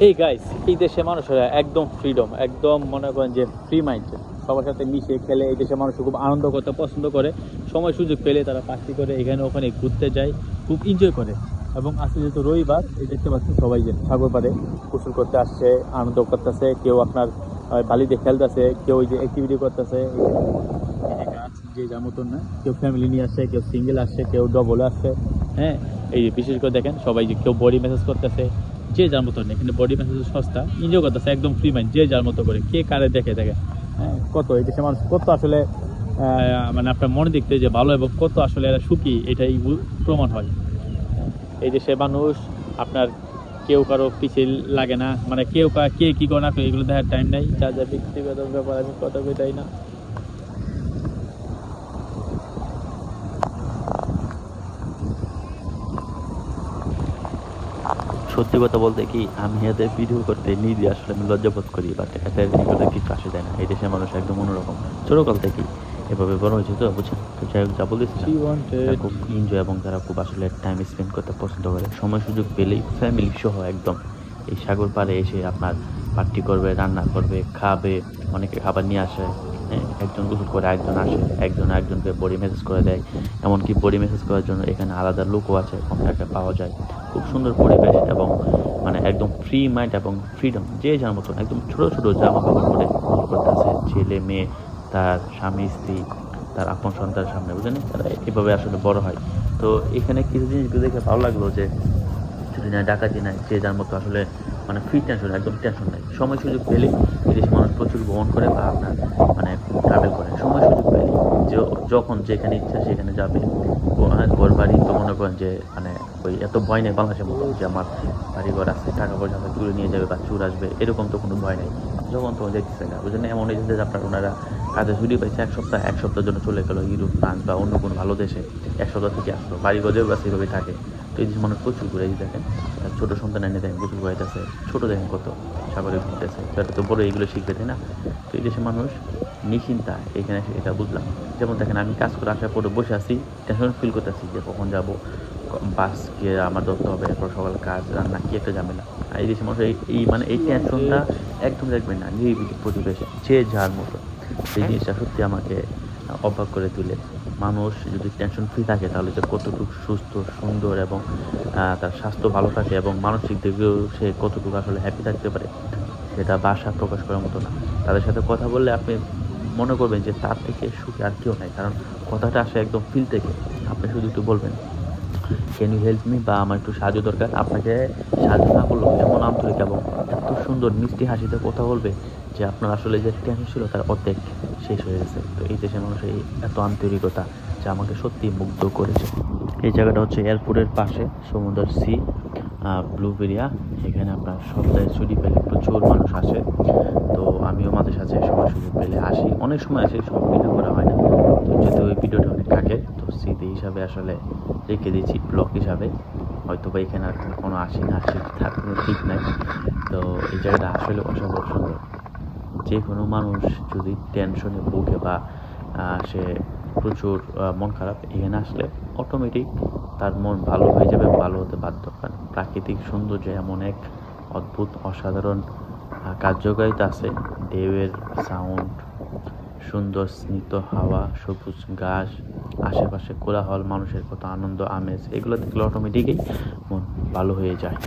এই গাইস এই দেশে মানুষেরা একদম ফ্রিডম একদম মনে করেন যে ফ্রি মাইন্ড সবার সাথে মিশে খেলে এই দেশে মানুষ খুব আনন্দ করতে পছন্দ করে। সময় সুযোগ পেলে তারা পার্টি করে এখানে ওখানে ঘুরতে যায় খুব এনজয় করে। এবং আজকে যেহেতু রবিবার এই দেখতে পাচ্ছেন সবাই যে সাগর পাড়ে গোসল করতে আসছে আনন্দ করতেছে কেউ আপনার আহ, বালিতে খেলতেছে কেউ ওই যে অ্যাক্টিভিটি করতেছে। যে যার মতন না কেউ ফ্যামিলি নিয়ে আসছে কেউ সিঙ্গেল আসছে কেউ ডবল আসছে হ্যাঁ এই যে বিশেষ করে দেখেন সবাই যে কেউ বডি মেসেজ করতেছে যে যার মতন কিন্তু বডি মেসেজ সস্তা এনজয় করতেছে, একদম ফ্রি মাইন্ড যে যার মতো করে, কে কারে দেখে দেখে। হ্যাঁ কত এই দেশে মানুষ কত আসলে মানে আপনার মনে দেখতে যে ভালো এবং কত আসলে এরা সুখী, এটাই প্রমাণ হয়। এই দেশে মানুষ, আপনার কেউ কারও পিছিয়ে লাগে না মানে কেউ কা- কে করে না এগুলো দেখার টাইম নেই, যা যা ব্যক্তিগত ব্যাপার, আমি কথা বলতেই না। সত্যি কথা বলতে কি আমি এদের ভিডিও করতে নিজে আসলে আমি লজ্জাবোধ করি বাট এদের এগুলো কিছু আসে যায় না। এই দেশের মানুষ একদম অন্যরকম। ছোটকাল থেকেই এভাবে বড় হয়েছে তো বুঝছেন? তো যাই হোক যা wanted খুব এনজয় এবং তারা খুব আসলে টাইম স্পেন্ড করতে পছন্দ করে। সময় সুযোগ পেলেই ফ্যামিলি সহ একদম এই সাগর পাড়ে এসে আপনার পার্টি করবে রান্না করবে খাবে অনেকে খাবার নিয়ে আসে। একজন গোসল করে একজন আসে, একজন একজনকে বডি মেসেজ করে দেয়। এমনকি বডি মেসেজ করার জন্য এখানে আলাদা লোকও আছে কম পাওয়া যায়। খুব সুন্দর পরিবেশ এবং মানে একদম ফ্রি মাইন্ড এবং ফ্রিডম যে যার মতন, একদম ছোটো ছোটো জামা কাপড় পরে গোসল করতেছে। ছেলে, মেয়ে, তার স্বামী, স্ত্রী, তার আপন সন্তানের সামনে, বুঝলেন? তারা এভাবে আসলে বড় হয়। তো এখানে কিছু জিনিসগুলো দেখে ভালো লাগল যে চুরি নাই ডাকাতি নাই, যে যার মতো আসলে মানে ফ্রি টেনশন একদম টেনশন নাই। সময় সুযোগ পেলেই বিদেশি মানুষ প্রচুর ভ্রমণ করে বা আপনার মানে ট্রাভেল করে। সময় সুযোগ পেলেই য- যখন যেখানে ইচ্ছা সেখানে যাবে। হ্যাঁ, ঘর বাড়ি তো মনে করেন যে মানে ওই এত ভয় নেই বাংলাদেশের মতো যে আমার বাড়ি ঘর আছে টাকা পয়সা তুলে নিয়ে যাবে বা চুর আসবে এরকম তো কোনো ভয় নেই। যখন তখন দেখতেছে না। ওই জন্য এমন এই যে আপনার ওনারা কাজে ছুটি পাইছে এক সপ্তাহ এক সপ্তাহের জন্য চলে গেলো ইউরোপ ফ্রান্স বা অন্য কোনো ভালো দেশে। এক সপ্তাহ থেকে আসলো। বাড়ি গজেও বা সেভাবে থাকে। এই দেশের মানুষ প্রচুর ঘুরে যে দেখেন। ছোটো সন্তান এনে দেখেন, প্রচুর ঘুরাইতেছে ছোটো দেখেন কত সাগরে ঘুরতেছে। তারা তো বড় এইগুলো শিখবে, তাই না? তো এই দেশের মানুষ নিশ্চিন্তা এখানে এসে এটা বুঝলাম। যেমন দেখেন, আমি কাজ করে আসার পরে বসে আছি টেনশন ফিল করতেছি যে কখন যাব বাস গিয়ে আমার ধরতে হবে, এরপর সকাল কাজ, রান্না, কি একটা ঝামেলা। আর এই দেশের মানুষ এই মানে এই টেনশনটা একদম দেখবেন না, নিরিবিলি পরিবেশে, যে যার মতো। সেই জিনিসটা সত্যি আমাকে অবাক করে তুলে মানুষ যদি টেনশন ফ্রি থাকে, তাহলে যে কতটুকু সুস্থ, সুন্দর এবং তার স্বাস্থ্য ভালো থাকে এবং মানসিক দিকেও সে কতটুকু আসলে হ্যাপি থাকতে পারে, সেটা বাসা প্রকাশ করার মতো না। তাদের সাথে কথা বললে আপনি মনে করবেন যে তার থেকে সুখী আর কেউ নাই, কারণ কথাটা আসে একদম ফিল থেকে। আপনি শুধু একটু বলবেন ক্যান ইউ হেল্প মি বা, আমার একটু সাহায্য দরকার। আপনাকে সাহায্য না করলেও এমন আন্তরিক এবং এত সুন্দর মিষ্টি হাসিতে কথা বলবে যে আপনার আসলে যে টেনশন ছিল তার অর্ধেক। শেষ হয়ে গেছে। তো এই দেশের মানুষের এত আন্তরিকতা যা আমাকে সত্যি মুগ্ধ করেছে। এই জায়গাটা হচ্ছে এয়ারপোর্টের পাশে, সমুদ্র সি ব্লুবেরিয়া এখানে আপনার সপ্তাহে ছুটি পেলে প্রচুর মানুষ আসে। তো আমিও মাঝে সাথে সময় সুযোগ পেলে আসি। অনেক সময় আসি সব ভিডিও করা হয় না। তো যেহেতু ওই ভিডিওটা অনেক আগে, তো স্মৃতি হিসাবে আসলে রেখে দিয়েছি, ব্লগ হিসাবে। হয়তো বা এখানে আর কোনো আসি না, আসি কোনো ঠিক নাই। তো এই জায়গাটা আসলে অসম্ভব সুন্দর। যে কোনো মানুষ যদি টেনশনে ভুগে বা সে প্রচুর মন খারাপ, এখানে আসলে অটোমেটিক তার মন ভালো হয়ে যাবে ভালো হতে বাধ্য কারণ প্রাকৃতিক সৌন্দর্য এমন এক অদ্ভুত, অসাধারণ কার্যকারিতা আছে। ঢেউয়ের সাউন্ড সুন্দর স্নিগ্ধ হাওয়া, সবুজ ঘাস, আশেপাশে কোলাহল, মানুষের কত আনন্দ, আমেজ, এগুলো দেখলে অটোমেটিকই মন ভালো হয়ে যায়।